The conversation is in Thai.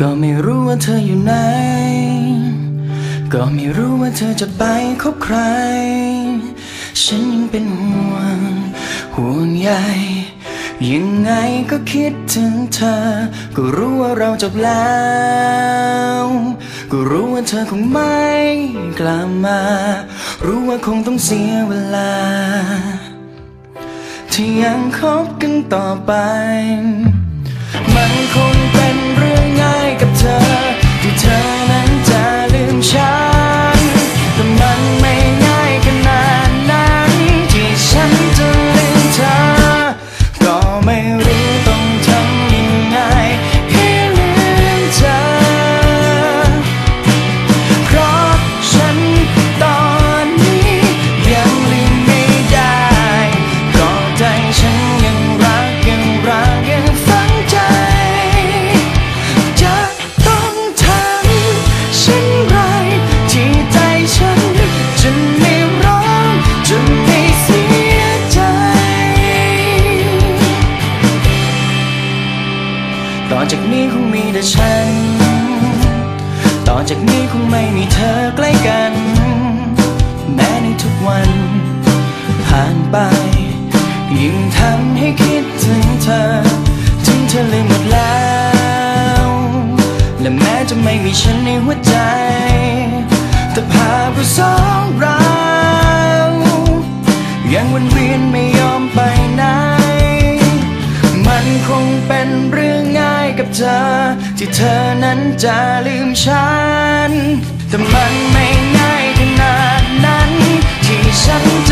ก็ไม่รู้ว่าเธออยู่ไหน ก็ไม่รู้ว่าเธอจะไปคบใคร ฉันยังเป็นห่วง ห่วงใยยังไงก็คิดถึงเธอ ก็รู้ว่าเราจบแล้ว ก็รู้ว่าเธอคงไม่กลับมา รู้ว่าคงต้องเสียเวลา ที่ยังคบกันต่อไป มันคง จากนี้คงมีแต่ฉัน ต่อจากนี้คงไม่มีเธอใกล้กัน แม้ในทุกวัน ผ่านไป ยิ่งทำให้คิดถึงเธอ ถึงเธอลืมหมดแล้ว และแม้จะไม่มีฉันในหัวใจ แต่ภาพเราสองเรา ยังวนเวียนไม่ยอมไปไหนมัน คงเป็นเรื่องง่ายกับเธอ ที่เธอนั้นจะลืมฉัน แต่มันไม่ง่ายขนาดนั้น ที่ฉันจะ